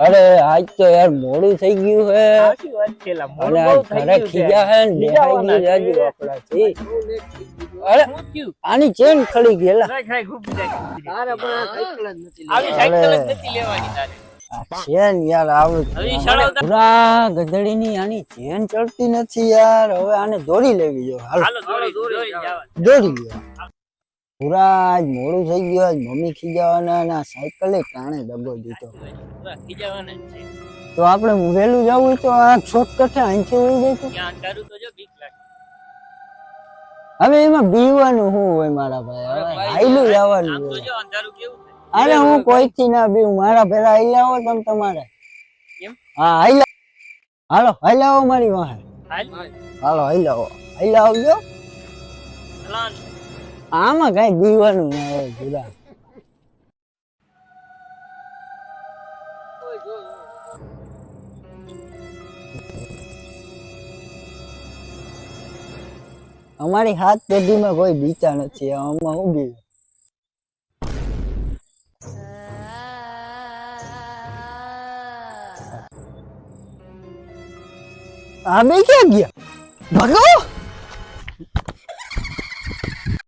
અરે આજ તો યાર મોડું થઈ ગયું હે. સાચી વાત છે લા, મોડું અને બહુ આજ થઈ ઘરે ગયું છે. ખીજા હે ને ખીજાવાના દેખાઈ ગયું જાજુ આપણાથી. અરે આની ચેન ખડી ગયેલા ખાય, ખાય, ખૂબ ખૂબ જાય. તારે પણ સાયકલ જ નથી આવી સાયકલ જ નથી લેવાની તારે. ચેન યાર આવડું પૂરા ગધડી ની આની ચેન ચડતી નથી યાર. હવે આને દોરી લેવી જો. હાલો. હાલો દોરી દોરી દોરી લ્યો. પૂરા આજ મોડું થઈ ગયું મમ્મી ખીજાવાના ના સાયકલે ટાણે દબો દીધો. તો આપણે વહેલું જવું હોય તો આ શોર્ટકટ આંચે વહી જાય હવે એમાં બીવાનું શું હોય મારા ભાઈ? હાઈલું જવાનું હોય. અરે હું કોઈથી ના બીવું મારા પેલા હાઈલા આવો તમે તમારે. હા હા હાઈલા હાલો આવો મારી વાહે. હાલો? આવો આઈ આવજો. આમાં કઈ બીવાનું ના હોય જુદા. અમારી હાથ પેઢીમાં કોઈ બીચા નથી, આમાં હું બી આ બે ક્યાં ગયા? ભગો!